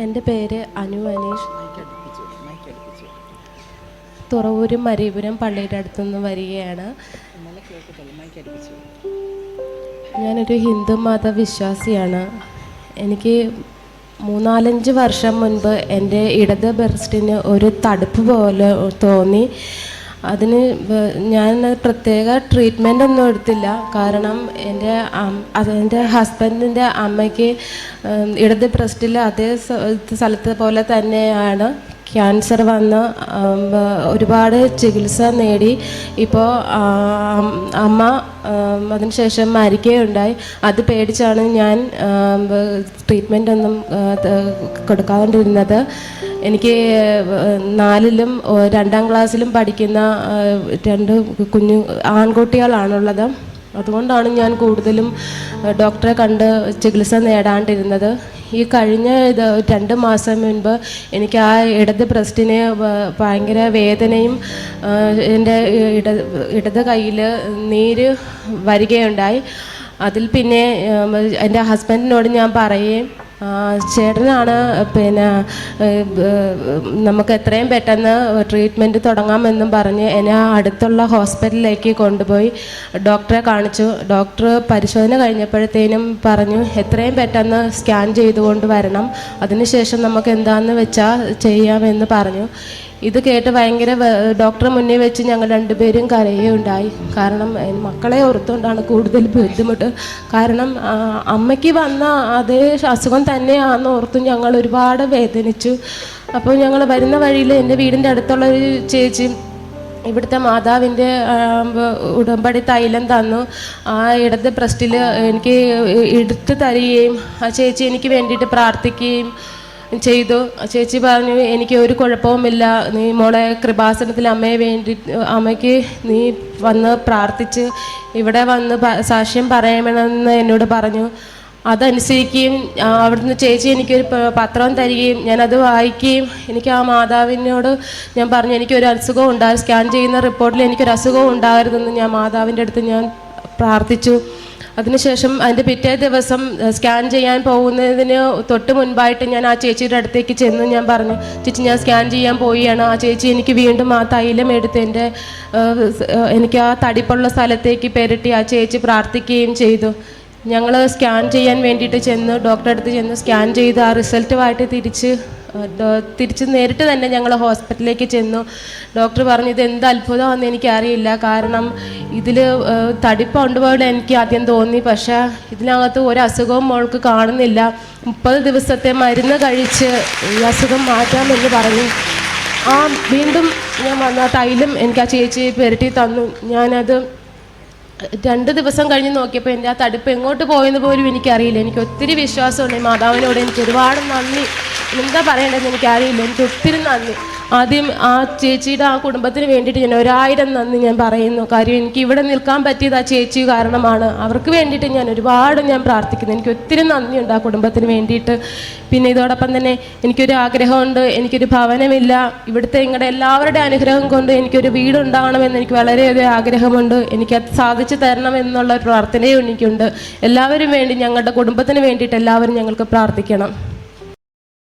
എന്റെ പേര് അനു അനീഷ്. തുറവൂരും മരീപുരം പള്ളിയുടെ അടുത്തുനിന്ന് വരികയാണ്. ഞാനൊരു ഹിന്ദു മത വിശ്വാസിയാണ് എനിക്ക് മൂന്നാലഞ്ച് വർഷം മുൻപ് എന്റെ ഇടത് ബ്രസ്റ്റിന് ഒരു തടുപ്പ് പോലെ തോന്നി. അതിന് ഞാൻ പ്രത്യേക ട്രീറ്റ്മെന്റ് ഒന്നും എടുത്തില്ല. കാരണം എന്റെ എന്റെ ഹസ്ബൻഡിന്റെ അമ്മയ്ക്ക് ഇടത് ബ്രസ്റ്റിൽ അതേ സ്ഥലത്തെ പോലെ തന്നെയാണ്. ക്യാൻസർ വന്ന് ഒരുപാട് ചികിത്സ നേടി. ഇപ്പോൾ അമ്മ അതിനുശേഷം മരിക്കുകയുണ്ടായി. അത് പേടിച്ചാണ് ഞാൻ ട്രീറ്റ്മെന്റ് ഒന്നും കൊടുക്കാണ്ടിരുന്നത് എനിക്ക് നാലിലും രണ്ടാം ക്ലാസ്സിലും പഠിക്കുന്ന രണ്ട് കുഞ്ഞു ആൺകുട്ടികളാണുള്ളത്. അതുകൊണ്ടാണ് ഞാൻ കൂടുതലും ഡോക്ടറെ കണ്ട് ചികിത്സ നേടാണ്ടിരുന്നത്. ഈ കഴിഞ്ഞ ഇത് രണ്ട് മാസം മുൻപ് എനിക്ക് ആ ഇടത് ബ്രസ്റ്റിന് ഭയങ്കര വേദനയും എന്റെ ഇട ഇടത് കയ്യിൽ നീര് വരികയുണ്ടായി. അതിൽ പിന്നെ എന്റെ ഹസ്ബൻഡിനോട് ഞാൻ പറയുകയും ചേട്ടനാണ് പിന്നെ നമുക്ക് എത്രയും പെട്ടെന്ന് ട്രീറ്റ്മെന്റ് തുടങ്ങാമെന്നും പറഞ്ഞ് എന്നെ അടുത്തുള്ള ഹോസ്പിറ്റലിലേക്ക് കൊണ്ടുപോയി ഡോക്ടറെ കാണിച്ചു. ഡോക്ടർ പരിശോധന കഴിഞ്ഞപ്പോഴത്തേനും പറഞ്ഞു എത്രയും പെട്ടെന്ന് സ്കാൻ ചെയ്തുകൊണ്ട് വരണം. അതിനുശേഷം നമുക്ക് എന്താണെന്ന് വെച്ചാൽ ചെയ്യാമെന്ന് പറഞ്ഞു. ഇത് കേട്ട് ഭയങ്കര ഡോക്ടറെ മുന്നേ വെച്ച് ഞങ്ങൾ രണ്ടുപേരും കരയുകയുണ്ടായി. കാരണം മക്കളെ ഓർത്തുകൊണ്ടാണ് കൂടുതൽ ബുദ്ധിമുട്ട്. കാരണം അമ്മയ്ക്ക് വന്ന അതേ അസുഖം തന്നെയാണെന്ന് ഓർത്തും ഞങ്ങൾ ഒരുപാട് വേദനിച്ചു. അപ്പോൾ ഞങ്ങൾ വരുന്ന വഴിയിൽ എന്റെ വീടിന്റെ അടുത്തുള്ള ഒരു ചേച്ചി ഇവിടുത്തെ മാതാവിന്റെ ഉടമ്പടി തൈലം തന്നു. ആ ഇടത് ബ്രസ്റ്റിൽ എനിക്ക് എടുത്ത് തരികയും ആ ചേച്ചി എനിക്ക് വേണ്ടിയിട്ട് പ്രാർത്ഥിക്കുകയും ചെയ്തു. ചേച്ചി പറഞ്ഞു എനിക്ക് ഒരു കുഴപ്പവുമില്ല. നീ മോളെ കൃപാസനത്തിൽ അമ്മയെ വേണ്ടി അമ്മയ്ക്ക് നീ വന്ന് പ്രാർത്ഥിച്ച് ഇവിടെ വന്ന് സാക്ഷ്യം പറയണമെന്ന് എന്നോട് പറഞ്ഞു. അതനുസരിക്കുകയും അവിടുന്ന് ചേച്ചി എനിക്കൊരു പത്രം തരികയും ഞാനത് വായിക്കുകയും എനിക്ക് ആ മാതാവിനോട് ഞാൻ പറഞ്ഞു എനിക്കൊരു അസുഖം ഉണ്ടായി സ്കാൻ ചെയ്യുന്ന റിപ്പോർട്ടിൽ എനിക്കൊരു അസുഖം ഉണ്ടാകരുതെന്ന് ഞാൻ മാതാവിന്റെ അടുത്ത് ഞാൻ പ്രാർത്ഥിച്ചു. അതിനുശേഷം അതിന്റെ പിറ്റേ ദിവസം സ്കാൻ ചെയ്യാൻ പോകുന്നതിന് തൊട്ട് മുൻപായിട്ട് ഞാൻ ആ ചേച്ചിയുടെ അടുത്തേക്ക് ചെന്ന് ഞാൻ പറഞ്ഞു ചേച്ചി ഞാൻ സ്കാൻ ചെയ്യാൻ പോവുകയാണ്. ആ ചേച്ചി എനിക്ക് വീണ്ടും ആ തൈലം എടുത്ത് എന്റെ എനിക്ക് ആ തടിപ്പുള്ള സ്ഥലത്തേക്ക് പെരട്ടി ആ ചേച്ചി പ്രാർത്ഥിക്കുകയും ചെയ്തു. ഞങ്ങൾ സ്കാൻ ചെയ്യാൻ വേണ്ടിയിട്ട് ചെന്ന് ഡോക്ടറെ അടുത്ത് ചെന്ന് സ്കാൻ ചെയ്ത് ആ റിസൾട്ടുമായിട്ട് തിരിച്ച് തിരിച്ച് നേരിട്ട് തന്നെ ഞങ്ങൾ ഹോസ്പിറ്റലിലേക്ക് ചെന്നു. ഡോക്ടർ പറഞ്ഞു ഇത് എന്ത് അത്ഭുതമാണെന്ന് എനിക്കറിയില്ല. കാരണം ഇതിൽ തടിപ്പുണ്ട് പോലെ എനിക്ക് ആദ്യം തോന്നി. പക്ഷേ ഇതിനകത്ത് ഒരു അസുഖവും മോൾക്ക് കാണുന്നില്ല. മുപ്പത് ദിവസത്തെ മരുന്ന് കഴിച്ച് ഈ അസുഖം മാറ്റാമെന്ന് പറഞ്ഞു. ആ വീണ്ടും ഞാൻ വന്ന തൈലം എനിക്ക് ആ ചേച്ചി പെരട്ടി തന്നു. ഞാനത് രണ്ട് ദിവസം കഴിഞ്ഞ് നോക്കിയപ്പോൾ എന്റെ ആ തടുപ്പ് എങ്ങോട്ട് പോയെന്ന് പോലും എനിക്കറിയില്ല. എനിക്ക് ഒത്തിരി വിശ്വാസമുണ്ട്. മാതാവിനോട് എനിക്ക് ഒരുപാട് നന്ദി. എന്താ പറയേണ്ടതെന്ന് എനിക്കറിയില്ല എനിക്ക് ഒത്തിരി നന്ദി. ആദ്യം ആ ചേച്ചിയുടെ ആ കുടുംബത്തിന് വേണ്ടിയിട്ട് ഞാൻ ഒരായിരം നന്ദി ഞാൻ പറയുന്നു. കാര്യം എനിക്ക് ഇവിടെ നിൽക്കാൻ പറ്റിയത് ആ ചേച്ചി കാരണമാണ്. അവർക്ക് വേണ്ടിയിട്ട് ഞാൻ ഒരുപാട് ഞാൻ പ്രാർത്ഥിക്കുന്നു. എനിക്ക് ഒത്തിരി നന്ദിയുണ്ട് ആ കുടുംബത്തിന് വേണ്ടിയിട്ട്. പിന്നെ ഇതോടൊപ്പം തന്നെ എനിക്കൊരു ആഗ്രഹമുണ്ട്. എനിക്കൊരു ഭവനമില്ല. ഇവിടുത്തെ നിങ്ങളുടെ എല്ലാവരുടെ അനുഗ്രഹം കൊണ്ട് എനിക്കൊരു വീടുണ്ടാകണമെന്ന് എനിക്ക് വളരെയധികം ആഗ്രഹമുണ്ട്. എനിക്കത് സാധിച്ചു തരണം എന്നുള്ള പ്രാർത്ഥനയും എനിക്കുണ്ട്. എല്ലാവരും വേണ്ടി ഞങ്ങളുടെ കുടുംബത്തിന് വേണ്ടിയിട്ട് എല്ലാവരും ഞങ്ങൾക്ക് പ്രാർത്ഥിക്കണം.